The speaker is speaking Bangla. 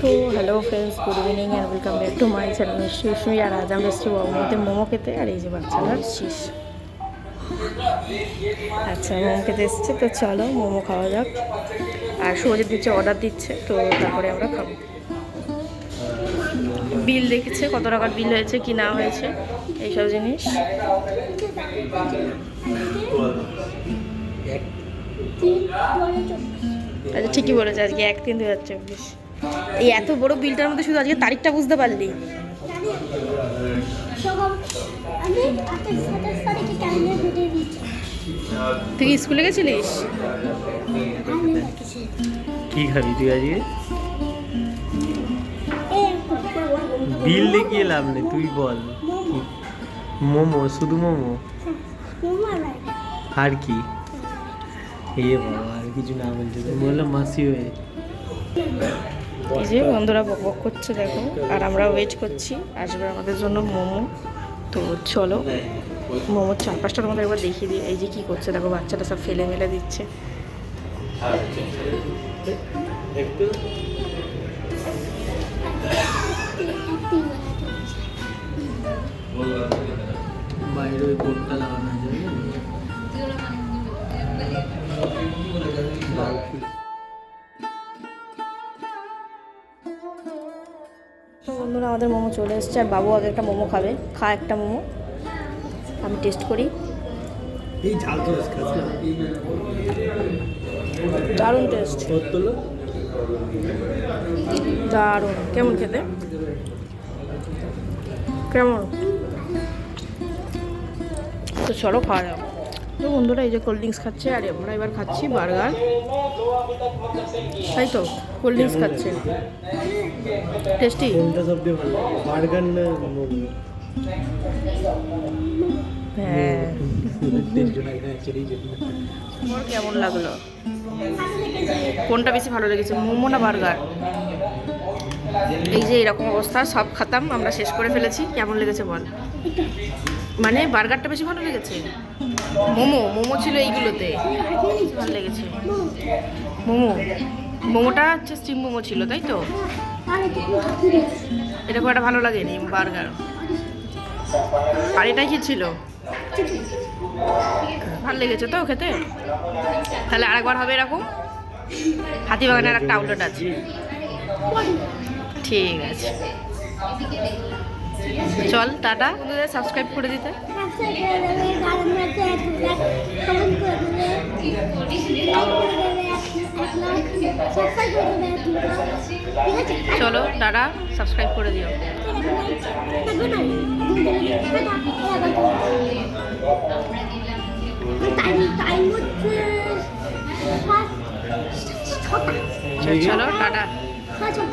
তো hello friends good evening and welcome back to my channel Susmi আর আজ আমরা এসেছি মধ্যে মোমো খেতে আর এই যে বাচ্চাটার শীষ। আচ্ছা মোমো খেতে এসছে তো চলো মোমো খাওয়া যাক। আর সুরজিৎ দিচ্ছে অর্ডার দিচ্ছে তো তারপরে আমরা খাব। বিল দেখেছে কত টাকার বিল হয়েছে কি না হয়েছে এইসব জিনিস। আচ্ছা ঠিকই বলেছে, আজকে এক তিন দু হাজার চব্বিশ। এই এত বড় বিলটার মধ্যে শুধু আজকে তারিখটা বুঝতে পারলি। তুই স্কুলে গেছিলিস? কি খাবি তুই আজকে? বিল দেখিয়ে লাভ নেই, তুই বল। মোমো, শুধু মোমো? আর কি? এ বাবা আর কিছু না বলছে বললাম মাসি হয়ে এই যে বন্ধুরা বক করছে দেখো আর আমরা ওয়েট করছি। আসবে আমাদের জন্য মোমো। তো চলো মোমোর চার পাঁচটা তোমাদের একবার দেখিয়ে দিই। এই যে কী করছে দেখো বাচ্চাটা সব ফেলে মেলে দিচ্ছে। বাইরে ওই বোর্ডটা লাগানো আছে। বন্ধুরা আমাদের মোমো চলে এসছে আর বাবু আগে একটা মোমো খাবে। খা একটা মোমো। আমি টেস্ট করি। দারুণ টেস্ট দারুণ। কেমন খেতে? কেমন? তো চলো খাওয়া যাও তো বন্ধুরা এই যে কোল্ড ড্রিঙ্কস খাচ্ছে আর আমরা এবার খাচ্ছি বার্গার। তাই তো কোল্ড ড্রিঙ্কস খাচ্ছে। টেস্টি বার্গার হ্যাঁ। তোমার কেমন লাগল? কোনটা বেশি ভালো লেগেছে মোমো না বার্গার? এই যে এরকম অবস্থা, সব খাতাম, আমরা শেষ করে ফেলেছি। কেমন লেগেছে বল? মানে বার্গারটা বেশি ভালো লেগেছে? মোমো মোমো ছিল এইগুলোতে। ভালো লেগেছে। মোমো, মোমোটা হচ্ছে স্টিম মোমো ছিল, তাই তো? এটা খুব একটা ভালো লাগেনি, বার্গার। আর এটাই কি ছিল? ভালো লেগেছে তো খেতে? তাহলে আরেকবার হবে এরকম? হাতিবাগানের একটা আউটলেট আছে। ঠিক আছে। চল টাটা। বন্ধুদের সাবস্ক্রাইব করে দিতে। চলো টাটা। সাবস্ক্রাইব করে দিও। চলো টাটা। 那就